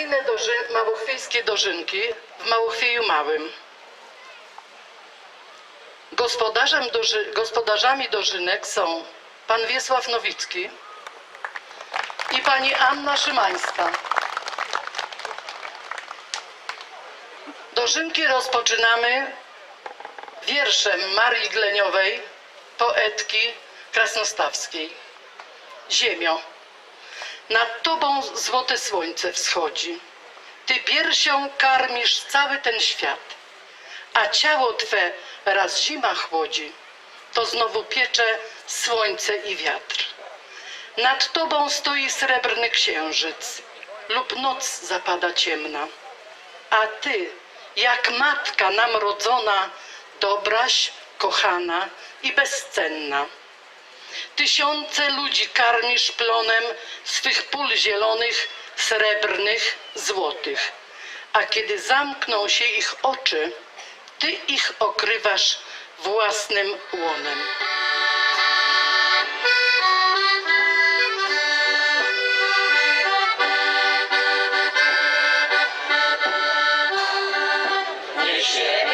tradycyjne doży, małochwiejskie dożynki w Małochwieju Małym. Doży, gospodarzami dożynek są pan Wiesław Nowicki i pani Anna Szymańska. Dożynki rozpoczynamy wierszem Marii Gleniowej, poetki krasnostawskiej. Ziemio. Nad tobą złote słońce wschodzi. Ty piersią karmisz cały ten świat, a ciało twe raz zima chłodzi, to znowu piecze słońce i wiatr. Nad tobą stoi srebrny księżyc lub noc zapada ciemna, a ty, jak matka nam rodzona, dobraś, kochana i bezcenna. Tysiące ludzi karmisz plonem swych pól zielonych, srebrnych, złotych. A kiedy zamkną się ich oczy, ty ich okrywasz własnym łonem. Nie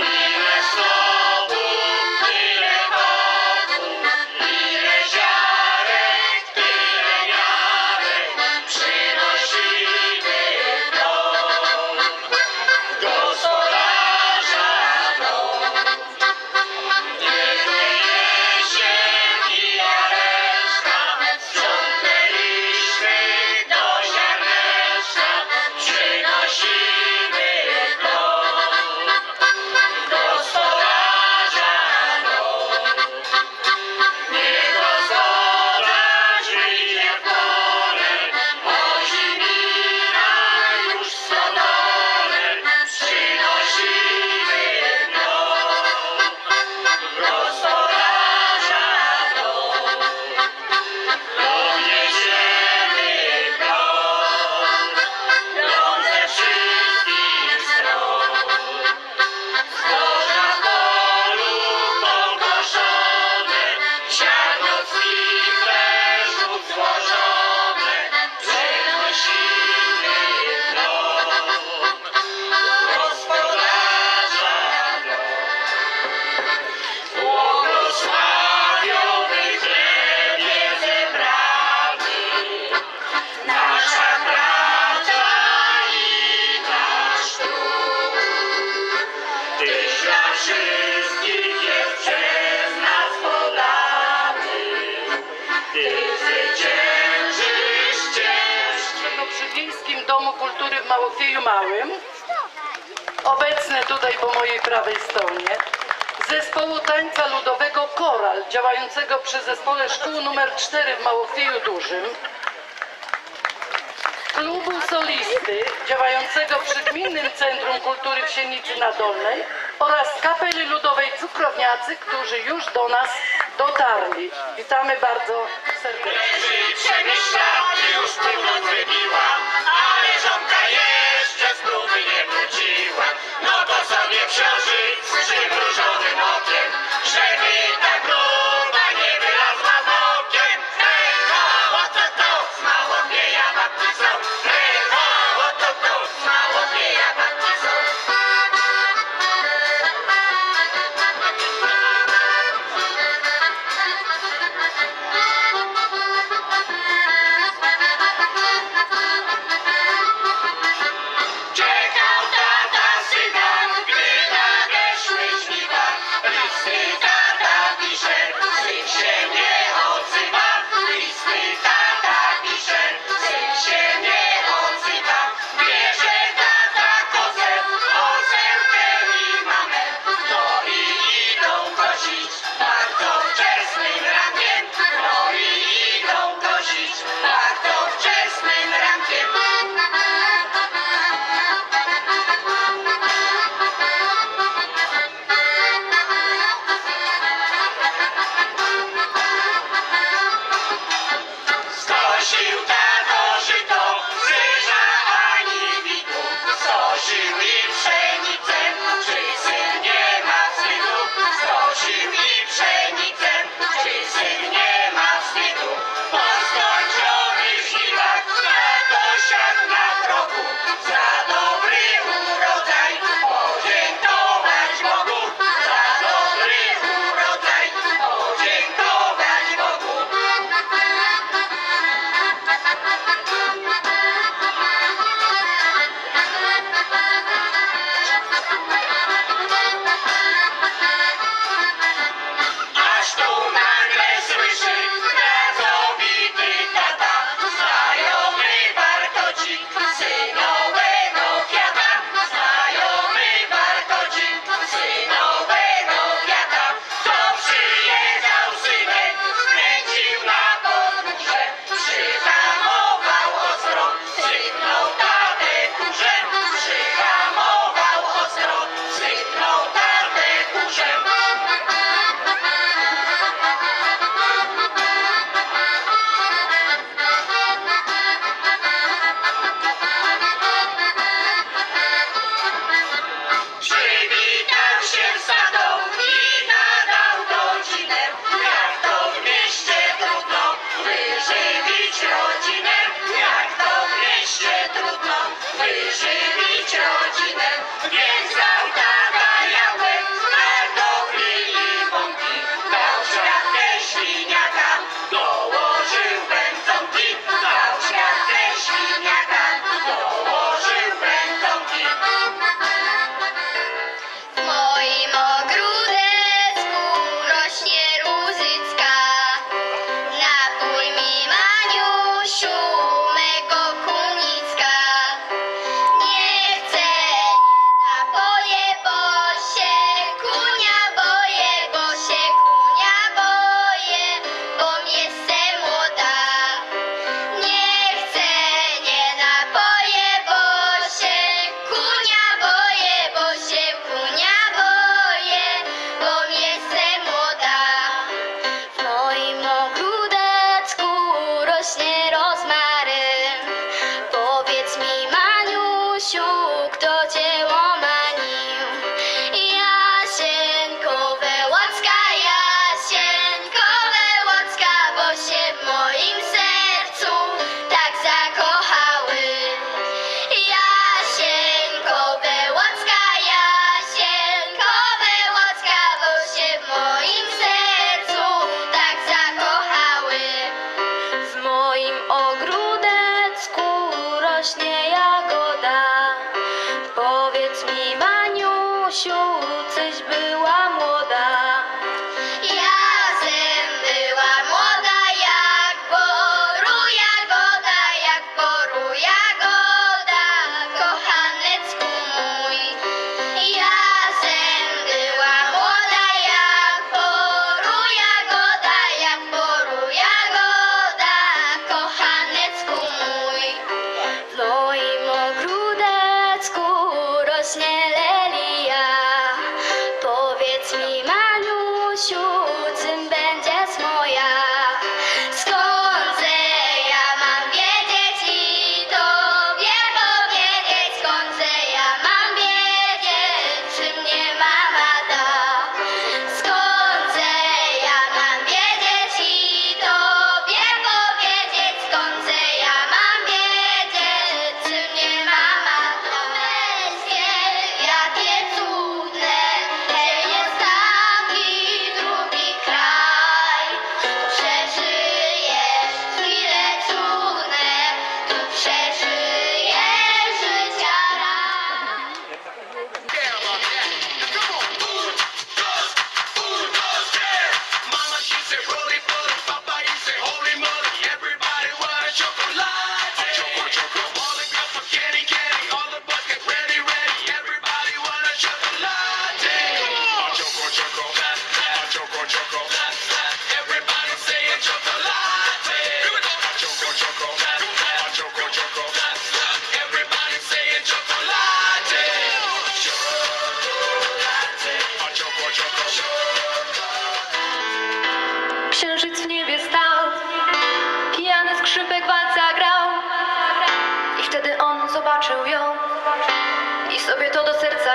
Lead us. Kultury w Małokieju Małym, obecne tutaj po mojej prawej stronie, zespołu tańca ludowego Koral, działającego przy zespole szkół numer 4 w Małokieju Dużym, klubu solisty działającego przy Gminnym Centrum Kultury w Sienicy na Dolnej oraz kapeli ludowej Cukrowniacy, którzy już do nas dotarli. Witamy bardzo serdecznie.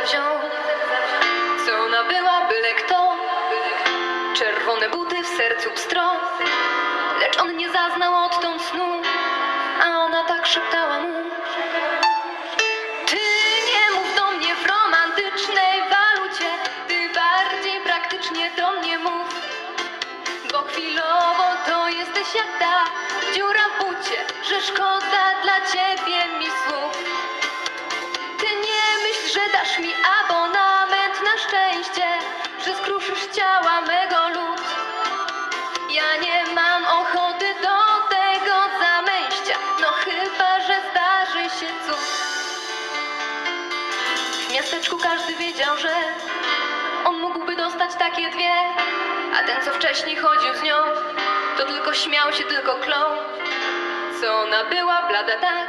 Wziął. Co ona była, byle kto, czerwone buty w sercu pstro. Lecz on nie zaznał odtąd snu, a ona tak szeptała mu. Ty nie mów do mnie w romantycznej walucie, ty bardziej praktycznie do mnie mów. Bo chwilowo to jesteś jak ta dziura w bucie, że szkoda dla ciebie miasteczku każdy wiedział, że on mógłby dostać takie dwie, a ten, co wcześniej chodził z nią, to tylko śmiał się, tylko klął. Co ona była blada tak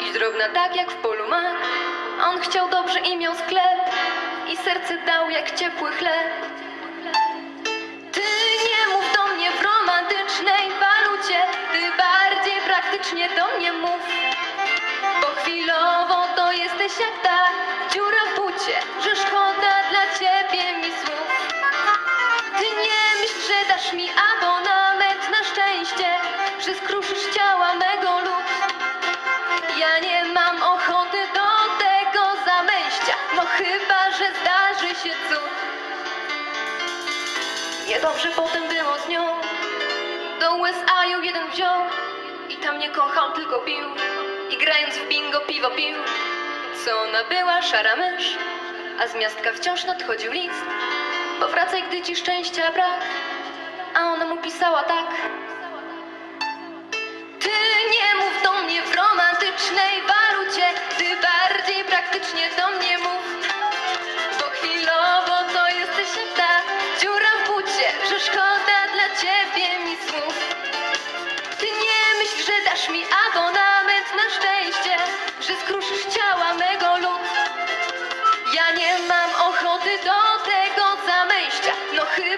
i drobna tak jak w polu mak. On chciał dobrze i miał sklep i serce dał jak ciepły chleb. Ty nie mów do mnie w romantycznej walucie, ty bardziej praktycznie do mnie mów. Bo chwilowo to jesteś jak ta dziura w bucie, że szkoda dla ciebie mi słów. Ty nie myśl, że dasz mi abonament na szczęście, że skruszysz ciała mego lud. Ja nie mam ochoty do tego zamęścia, no chyba, że zdarzy się cud. Niedobrze potem było z nią, do USA ją jeden wziął i tam nie kochał, tylko pił. I grając w bingo piwo pił, ona była szara mysz, a z miastka wciąż nadchodził list. Powracaj, gdy ci szczęścia brak, a ona mu pisała tak. Ty nie mów do mnie w romantycznej walucie, ty bardziej praktycznie do mnie mów. Bo chwilowo to jesteś jak ta dziura w bucie, że szkoda dla ciebie mi słów. Ty nie myśl, że dasz mi abonament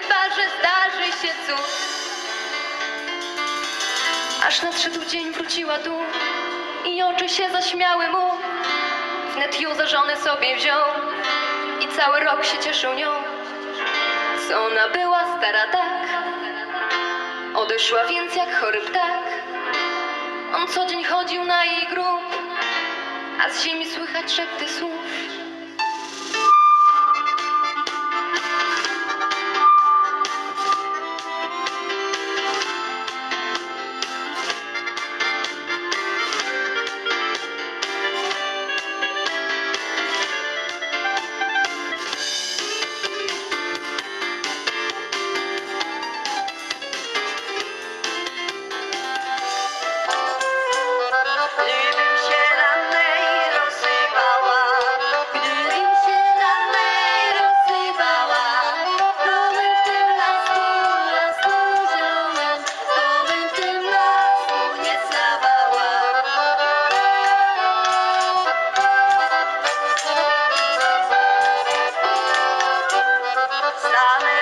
chyba, że zdarzy się cud. Aż nadszedł dzień, wróciła tu i oczy się zaśmiały mu. Wnet ją za żonę sobie wziął I cały rok się cieszył nią Co ona była stara tak Odeszła więc jak chory ptak On co dzień chodził na jej grób A z ziemi słychać szepty słów darling.